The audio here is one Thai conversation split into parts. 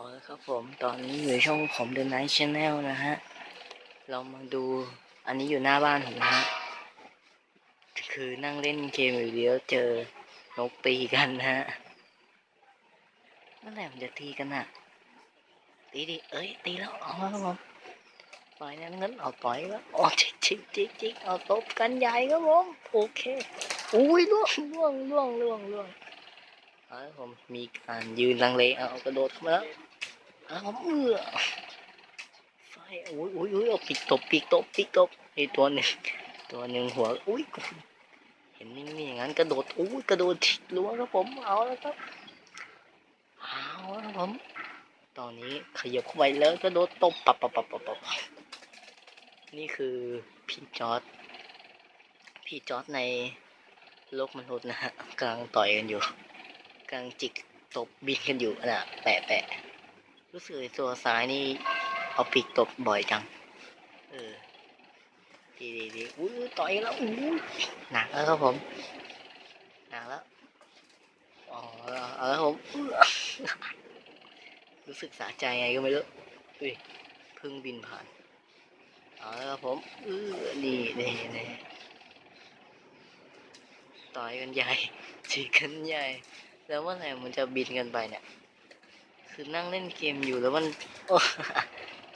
เอาละครับผมตอนนี้อยู่ช่องผม The Night Channel นะฮะ เรามาดูอันนี้อยู่หน้าบ้านผมนะฮะ คือนั่งเล่นเกมอยู่เดียวเจอนกตีกันนะฮะเมื่อไหร่มันจะตีกันอะ ตีดิ เอ้ย ตีแล้วเอาล้วครับผมปล่อยนั้นงั้นเอาปล่อยแล้วอ๋อจิกจิกจิกจิกเอาตบกันใหญ่ครับผมโอเคอุ้ยล่วงล่วงล่วงล่วงล่วงเอาละผมมีการยืนลังเลเอากระโดดเข้ามาแล้ว อ้าวเอื้อไฟอุ้ยอุ้ยอุ้ยเอาปีกตบปีกตบปีกตบไอตัวหนึ่งตัวหนึ่งหัวอุ้ยเห็นนิ่อย่างนั้นกระโดดอุ้ยกระโดดทิกล้วงครับผมเอาแล้วครับเอาแล้วครับผมตอนนี้ขยับเข้าไปแล้วกระโดดตบปับปับปับปับปับนี่คือพี่จอร์ดพี่จอร์ดในโลกมนุษย์นะฮะกำลังต่อยกันอยู่กำลังจิกตบบินกันอยู่น่ะแปะแปะ รู้สึกตัวซ้ายนี่เอาปีกตบบ่อยจัง เออ ดีดีดีอุ้ต่อยแล้วอุ้หนักแล้วครับผม หนักแล้วอ๋อเอาแล้วผม รู้สึกสะใจไงก็ไม่รู้อุ้ยพิ่งบินผ่านเอาแล้วครับผมเออนี่นี่นี่ต่อยกันใหญ่จีกันใหญ่ แล้วเมื่อไหร่มันจะบินกันไปเนี่ย คือนั่งเล่นเกมอยู่แล้วมัน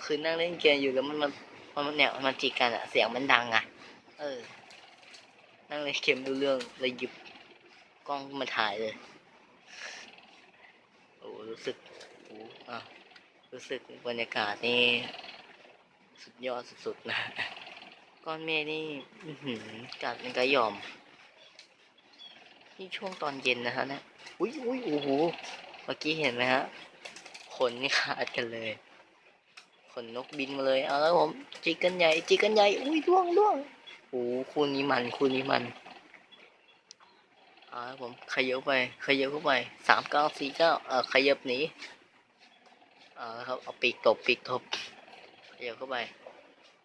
คือนั่งเล่นเกมอยู่แล้วมันมันมันเนี่ยมันจีกันอะเสียงมันดังอะเออ นั่งเล่นเกมดูเรื่องเลยหยิบกล้องมาถ่ายเลยโอ้รู้สึกโอ้อะรู้สึกบรรยากาศนี่สุดยอดสุดๆนะก้อนเมฆนี่กัดมันก็ยอมนี่ช่วงตอนเย็นนะฮะเนี่ยอุ้ยอุ้ยโอ้โหเมื่อกี้เห็นไหมฮะ ขนนี่ขาดกันเลยขนนกบินมาเลย เอาแล้วผมจิกกันใหญ่จิกกันใหญ่อุ้ยล่วงล่วงโอ้คู่นี้มันคู่นี้มันเอาแล้วผมขยับไปขยับเข้าไปสามเก้าสี่เก้าเออขยับหนีเอาแล้วครับเอาปีกตบปีกตบขยับเข้าไป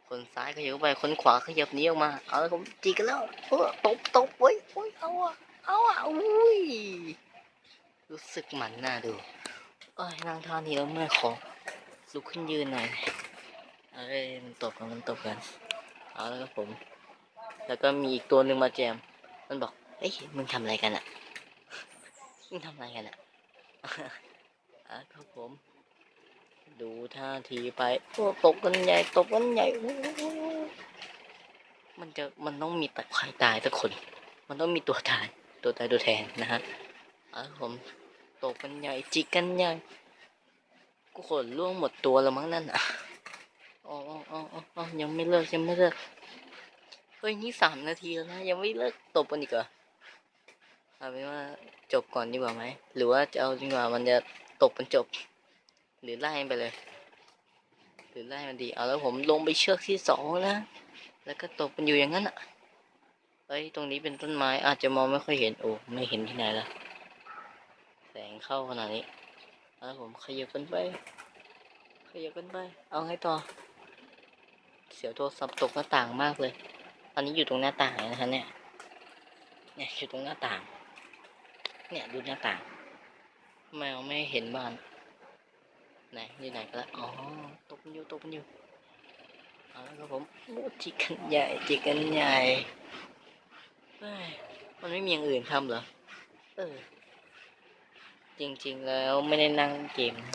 คนซ้ายขยับเข้าไปคนขวาขยับหนีออกมาเอาแล้วผมจิกกันแล้วเออตบตบเว้ยโอ้ยเอาอะเอาอะอุ้ยรู้สึกหมันน่าดู เอ้ยนั่งท่านี้แล้วเมื่อยคอลุกขึ้นยืนหน่อยเอ้ยมันตบกันมันตบกันเอาแล้วครับผม แล้วก็มีอีกตัวหนึ่งมาแจม มันบอกเอ้ยมึงทำอะไรกันอะมึงทำอะไรกันอะอะครับผม ดูท่าทีไปโอ้ตบกันใหญ่ตบกันใหญ่มันจะมันต้องมีแต่ใครตายสักคน มันต้องมีตัวตายตัวตายตัวแทนนะฮะอะครับผม ตกกันใหญ่จิกกันใหญ่กูขนล่วงหมดตัวแล้วมั้งนั่นอะอ๋ออ๋ออ๋ออ๋อยังไม่เลิกยังไม่เลิกเฮ้ยนี่สามนาทีแล้วนะยังไม่เลิกตบกันอีกเหรอเอาเป็นว่าจบก่อนดีกว่าไหมหรือว่าจะเอาดีกว่ามันจะตบกันจบ หรือไล่ไปเลย หรือไล่มันดีเอาแล้วผมลงไปเชือกที่สองนะแล้วก็ตบกันอยู่อย่างนั้นอะเฮ้ยตรงนี้เป็นต้นไม้อาจจะมองไม่ค่อยเห็นโอ้ไม่เห็นที่ไหนละแส งเข้าขนาดนี้แล้วผมขยับกันไป ขยับกันไป เอาไงต่อ เสียวโทรศัพท์ตกหน้าต่างมากเลย ตอนนี้อยู่ตรงหน้าต่างนะฮะเนี่ย เนี่ยอยู่ตรงหน้าต่าง เนี่ยดูหน้าต่าง แมวไม่เห็นบ้านไหนอยู่ไหนก็แล้วอ๋อ ตกมันอยู่ตกมันอยู่เอาแล้วครับผมจิกกันใหญ่จิกกันใหญ่มันไม่มีอย่างอื่นทำเหรอ เออ จริง ๆ แล้วไม่ได้นั่งเกม